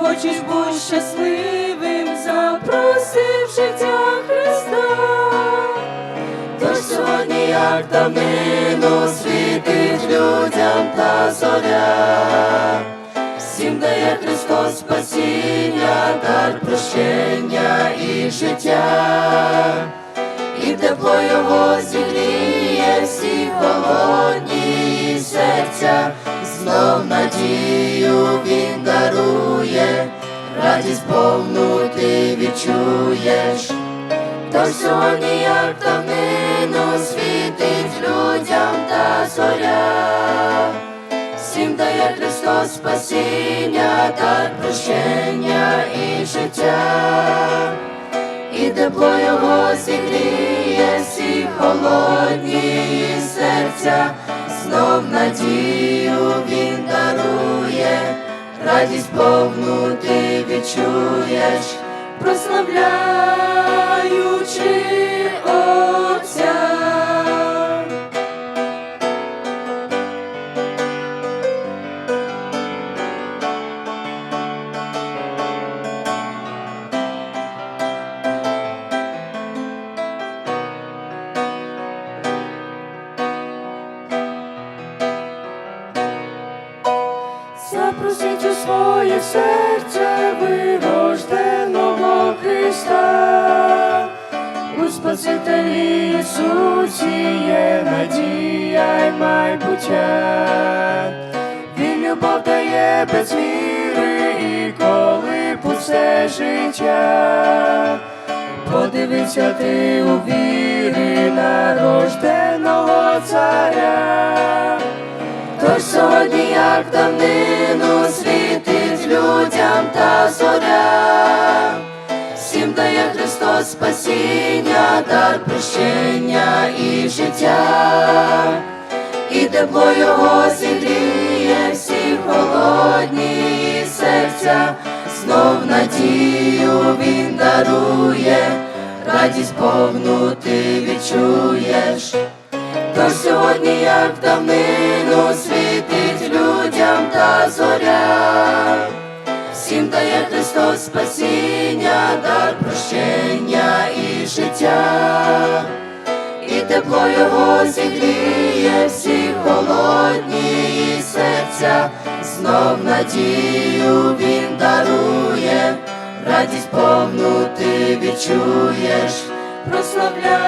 хочеш бути щасливим, запроси в життя Христа. Тож сьогодні, як давнину, світить людям та зоря, всім дає Христос спасіння, дар прощення і життя, і тепло Його зігріє всі серця, знов надію Він дарує, радість повну ти відчуєш. Тож сьогодні, як давнину, світить людям та зоря, всім дає Христос спасіння, дар прощення і життя, і тепло Його зігріє всі холодні серця, знов надію Він дарує, радість повну ти відчуєш, прославляючи Запросіть у своє серце вирожденого Христа, у Спасителі Ісусі є надія й майбуття. Він любов дає без міри і коли пусте життя. Подивися ти у вірі народженого царя. Сьогодні, як давнину, світить людям та зоря, всім дає Христос спасіння, дар прощення і життя, і тепло Його зігріє всі холодні серця, знов надію Він дарує, радість повну ти відчуєш. Тож сьогодні, як давнину, світить людям та зоря, всім дає Христос спасіння, дар прощення і життя, і тепло Його зігріє всі холодні серця, знов надію Він дарує, радість повну ти відчуєш, прославляючи